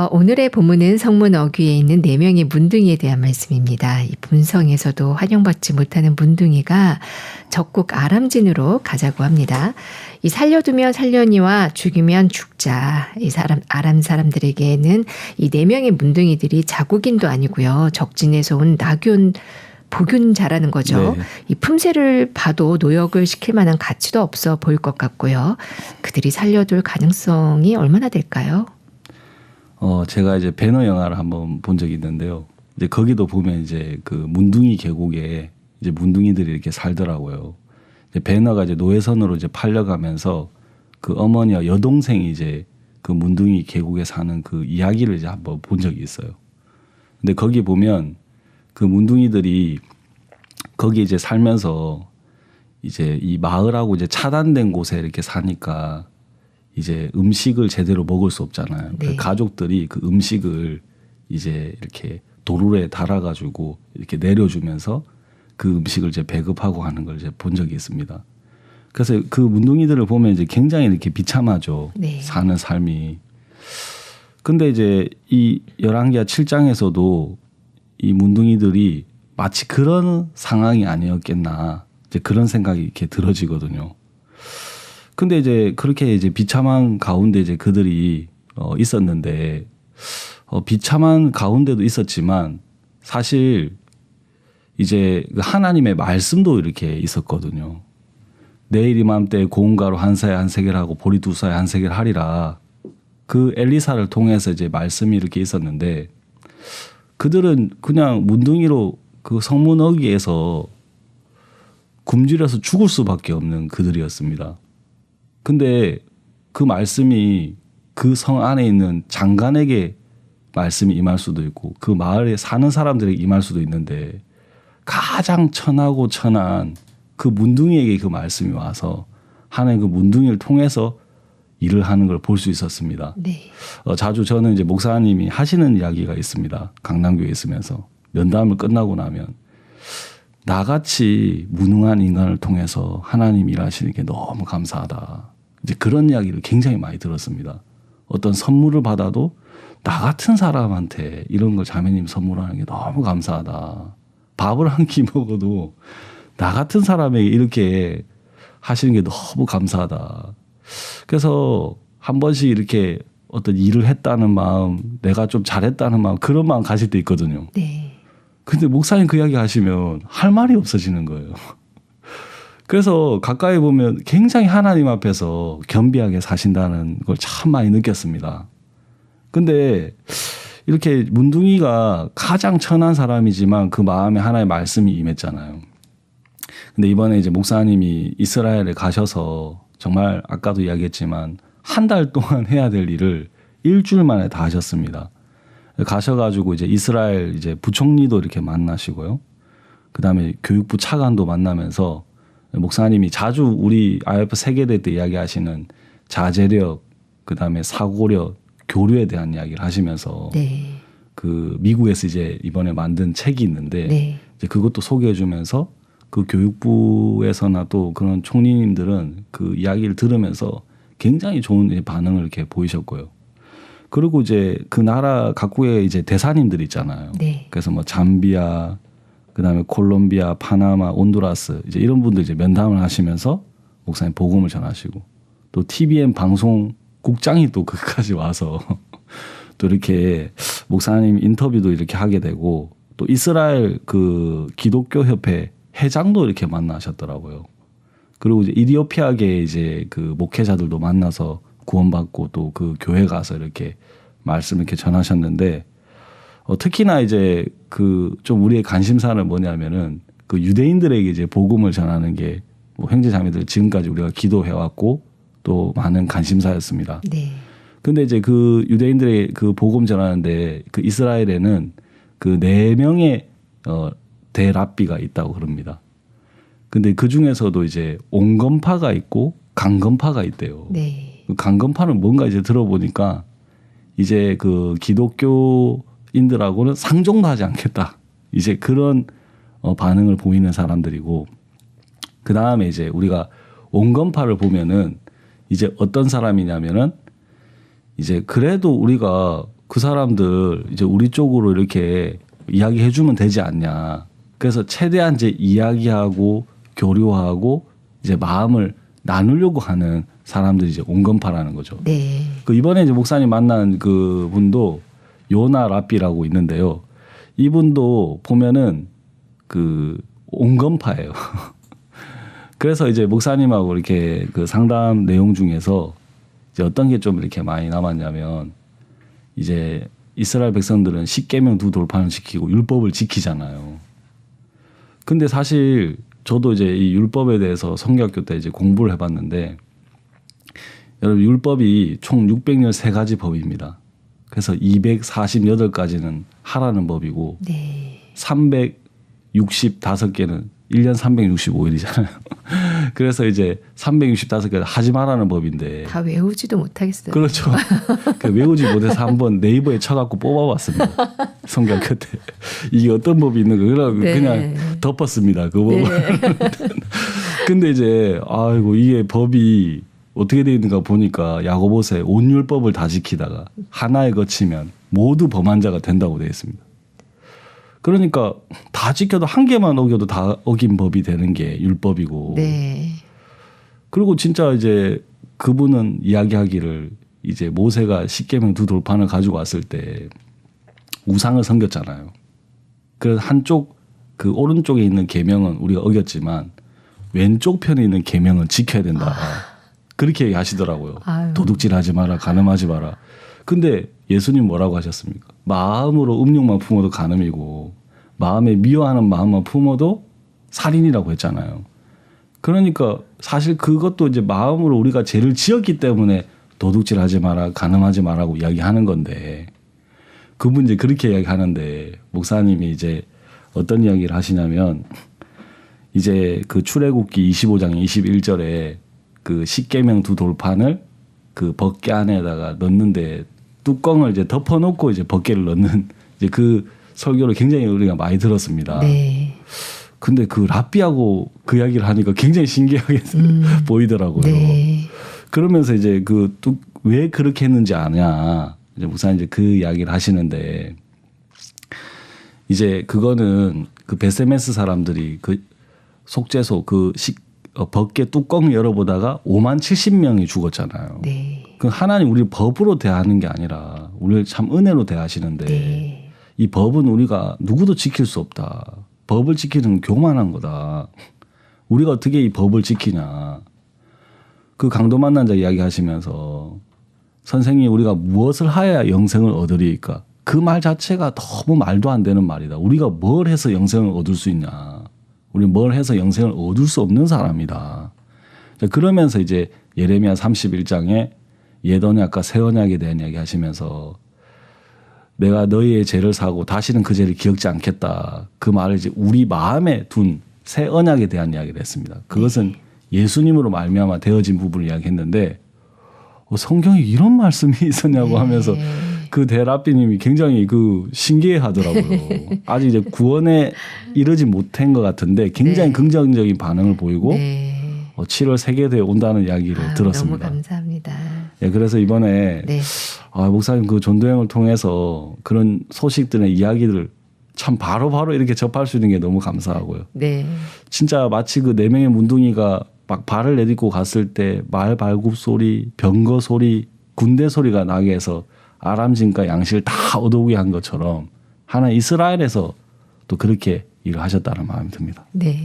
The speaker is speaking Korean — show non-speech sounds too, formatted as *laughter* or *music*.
어, 오늘의 본문은 성문 어귀에 있는 네 명의 문둥이에 대한 말씀입니다. 이 본성에서도 환영받지 못하는 문둥이가 적국 아람진으로 가자고 합니다. 이 살려두면 살려니와 죽이면 죽자. 이 사람 아람 사람들에게는 이 네 명의 문둥이들이 자국인도 아니고요. 적진에서 온 낙윤 복윤자라는 거죠. 네. 이 품새를 봐도 노역을 시킬 만한 가치도 없어 보일 것 같고요. 그들이 살려둘 가능성이 얼마나 될까요? 어, 제가 이제 배너 영화를 한번 본 적이 있는데요. 이제 거기도 보면 이제 그 문둥이 계곡에 이제 문둥이들이 이렇게 살더라고요. 이제 배너가 이제 노예선으로 이제 팔려가면서 그 어머니와 여동생이 이제 그 문둥이 계곡에 사는 그 이야기를 이제 한번 본 적이 있어요. 근데 거기 보면 그 문둥이들이 거기 이제 살면서 이제 이 마을하고 이제 차단된 곳에 이렇게 사니까 이제 음식을 제대로 먹을 수 없잖아요. 네. 그 가족들이 그 음식을 이제 이렇게 도로에 달아가지고 이렇게 내려주면서 그 음식을 이제 배급하고 하는 걸 이제 본 적이 있습니다. 그래서 그 문둥이들을 보면 이제 굉장히 이렇게 비참하죠. 네. 사는 삶이. 근데 이제 이 열왕기하 7장에서도 이 문둥이들이 마치 그런 상황이 아니었겠나 이제 그런 생각이 이렇게 들어지거든요. 근데 이제 그렇게 이제 비참한 가운데 이제 그들이 어 있었는데 어 비참한 가운데도 있었지만 사실 이제 그 하나님의 말씀도 이렇게 있었거든요. 내일 이맘때 고운가로 한 사에 한 세겔 하고 보리 두 사에 한 세겔 하리라. 그 엘리사를 통해서 이제 말씀이 이렇게 있었는데 그들은 그냥 문둥이로 그 성문 어귀에서 굶주려서 죽을 수밖에 없는 그들이었습니다. 근데 그 말씀이 그 성 안에 있는 장관에게 말씀이 임할 수도 있고 그 마을에 사는 사람들에게 임할 수도 있는데 가장 천하고 천한 그 문둥이에게 그 말씀이 와서 하나님 그 문둥이를 통해서 일을 하는 걸 볼 수 있었습니다. 네. 어, 자주 저는 이제 목사님이 하시는 이야기가 있습니다. 강남교에 있으면서 면담을 끝나고 나면 나같이 무능한 인간을 통해서 하나님 일하시는 게 너무 감사하다. 이제 그런 이야기를 굉장히 많이 들었습니다. 어떤 선물을 받아도 나 같은 사람한테 이런 걸 자매님 선물하는 게 너무 감사하다. 밥을 한 끼 먹어도 나 같은 사람에게 이렇게 하시는 게 너무 감사하다. 그래서 한 번씩 이렇게 어떤 일을 했다는 마음, 내가 좀 잘했다는 마음, 그런 마음 가질 때 있거든요. 네. 근데 목사님 그 이야기 하시면 할 말이 없어지는 거예요. 그래서 가까이 보면 굉장히 하나님 앞에서 겸비하게 사신다는 걸 참 많이 느꼈습니다. 근데 이렇게 문둥이가 가장 천한 사람이지만 그 마음에 하나의 말씀이 임했잖아요. 근데 이번에 이제 목사님이 이스라엘에 가셔서 정말 아까도 이야기했지만 한 달 동안 해야 될 일을 일주일 만에 다 하셨습니다. 가셔가지고 이제 이스라엘 이제 부총리도 이렇게 만나시고요. 그 다음에 교육부 차관도 만나면서 목사님이 자주 우리 IF 세계대 때 이야기하시는 자제력, 그 다음에 사고력, 교류에 대한 이야기를 하시면서 네. 그 미국에서 이제 이번에 만든 책이 있는데 네. 이제 그것도 소개해주면서 그 교육부에서나 또 그런 총리님들은 그 이야기를 들으면서 굉장히 좋은 반응을 이렇게 보이셨고요. 그리고 이제 그 나라 각국의 이제 대사님들 있잖아요. 네. 그래서 뭐 잠비아, 그다음에 콜롬비아, 파나마, 온두라스 이제 이런 분들 이제 면담을 하시면서 목사님 복음을 전하시고 또 TVN 방송 국장이 또 그까지 와서 *laughs* 또 이렇게 목사님 인터뷰도 이렇게 하게 되고 또 이스라엘 그 기독교 협회 회장도 이렇게 만나셨더라고요. 그리고 이제 이디오피아계 이제 그 목회자들도 만나서 구원받고 또 그 교회 가서 이렇게 말씀 이렇게 전하셨는데 어, 특히나 이제 그 좀 우리의 관심사는 뭐냐면은 그 유대인들에게 이제 복음을 전하는 게 뭐 형제자매들 지금까지 우리가 기도해 왔고 또 많은 관심사였습니다. 네. 근데 이제 그 유대인들의 그 복음 전하는데 그 이스라엘에는 그 네 명의 어 대랍비가 있다고 그럽니다. 근데 그 중에서도 이제 온건파가 있고 강건파가 있대요. 네. 그 강건파는 뭔가 이제 들어보니까 이제 그 기독교 인들하고는 상종도 하지 않겠다. 이제 그런 어 반응을 보이는 사람들이고 그 다음에 이제 우리가 온건파를 보면은 이제 어떤 사람이냐면은 이제 그래도 우리가 그 사람들 이제 우리 쪽으로 이렇게 이야기해 주면 되지 않냐. 그래서 최대한 이제 이야기하고 교류하고 이제 마음을 나누려고 하는 사람들이 이제 온건파라는 거죠. 네. 그 이번에 이제 목사님 만난 그 분도 요나 라삐라고 있는데요. 이분도 보면은 그 온건파예요. *laughs* 그래서 이제 목사님하고 이렇게 그 상담 내용 중에서 이제 어떤 게 좀 이렇게 많이 남았냐면 이제 이스라엘 백성들은 십계명 두 돌판을 지키고 율법을 지키잖아요. 근데 사실 저도 이제 이 율법에 대해서 성경학교 때 이제 공부를 해봤는데 여러분 율법이 총 600년 세 가지 법입니다. 그래서 248가지는 하라는 법이고 네. 365개는 1년 365일이잖아요. 그래서 이제 365개 하지 말라는 법인데 다 외우지도 못하겠어요. 그렇죠. 그 외우지 못해서 한번 네이버에 쳐갖고 뽑아봤습니다. *laughs* 성경 끝에 이게 어떤 법이 있는 거 그냥 네. 그냥 덮었습니다. 그 법을. 네. *laughs* 근데 이제 아이고 이게 법이 어떻게 돼 있는가 보니까 야고보서에 온율법을 다 지키다가 하나에 거치면 모두 범한 자가 된다고 되어 있습니다. 그러니까 다 지켜도 한 개만 어겨도 다 어긴 법이 되는 게 율법이고 네. 그리고 진짜 이제 그분은 이야기하기를 이제 모세가 십계명 두 돌판을 가지고 왔을 때 우상을 섬겼잖아요. 그래서 한쪽 그 오른쪽에 있는 계명은 우리가 어겼지만 왼쪽 편에 있는 계명은 지켜야 된다. 그렇게 얘기하시더라고요. 아유. 도둑질하지 마라, 가늠하지 마라. 근데 예수님 뭐라고 하셨습니까? 마음으로 음욕만 품어도 가늠이고 마음에 미워하는 마음만 품어도 살인이라고 했잖아요. 그러니까 사실 그것도 이제 마음으로 우리가 죄를 지었기 때문에 도둑질하지 마라, 가늠하지 마라고 이야기하는 건데 그분 이제 그렇게 이야기하는데 목사님이 이제 어떤 이야기를 하시냐면 이제 그 출애굽기 25장 21절에 그 십계명 두 돌판을 그 벗개 안에다가 넣는데 뚜껑을 이제 덮어놓고 이제 벗개를 넣는 *laughs* 이제 그 설교를 굉장히 우리가 많이 들었습니다. 네. 근데 그 라삐하고 그 이야기를 하니까 굉장히 신기하게 *laughs* 보이더라고요. 음. 네. 그러면서 이제 그 왜 그렇게 했는지 아냐. 이제 목사님 이제 그 이야기를 하시는데 이제 그거는 그 베세메스 사람들이 그 속죄소 그 식, 어, 벗개 뚜껑 열어보다가 5만 70명이 죽었잖아요. 네. 그 하나님 우리 법으로 대하는 게 아니라 우리를 참 은혜로 대하시는데 네. 이 법은 우리가 누구도 지킬 수 없다. 법을 지키는 교만한 거다. 우리가 어떻게 이 법을 지키냐. 그 강도 만난 자 이야기 하시면서 선생님 우리가 무엇을 하여야 영생을 얻으리까? 그 말 자체가 너무 말도 안 되는 말이다. 우리가 뭘 해서 영생을 얻을 수 있냐. 우리 뭘 해서 영생을 얻을 수 없는 사람이다. 자, 그러면서 이제 예레미야 31장에 옛 언약과 새 언약에 대한 이야기 하시면서 내가 너희의 죄를 사고 다시는 그 죄를 기억지 않겠다. 그 말을 이제 우리 마음에 둔 새 언약에 대한 이야기를 했습니다. 그것은 예수님으로 말미암아 되어진 부분을 이야기했는데 어, 성경에 이런 말씀이 *laughs* 있었냐고 하면서 그 대라비님이 굉장히 그 신기해하더라고요. *laughs* 아직 이제 구원에 이르지 못한 것 같은데 굉장히 네. 긍정적인 반응을 보이고 네. 어, 7월 세계대회 온다는 이야기를 아, 들었습니다. 너무 감사합니다. 예, 그래서 이번에 네. 아, 목사님 그 전도행을 통해서 그런 소식들의 이야기들을 참 바로바로 이렇게 접할 수 있는 게 너무 감사하고요. 네. 진짜 마치 그 네 명의 문둥이가 막 발을 내딛고 갔을 때 말 발굽 소리, 병거 소리, 군대 소리가 나게 해서 아람진과 양식을 다 얻어오게 한 것처럼 하나 이스라엘에서 또 그렇게 일을 하셨다는 마음이 듭니다. 네.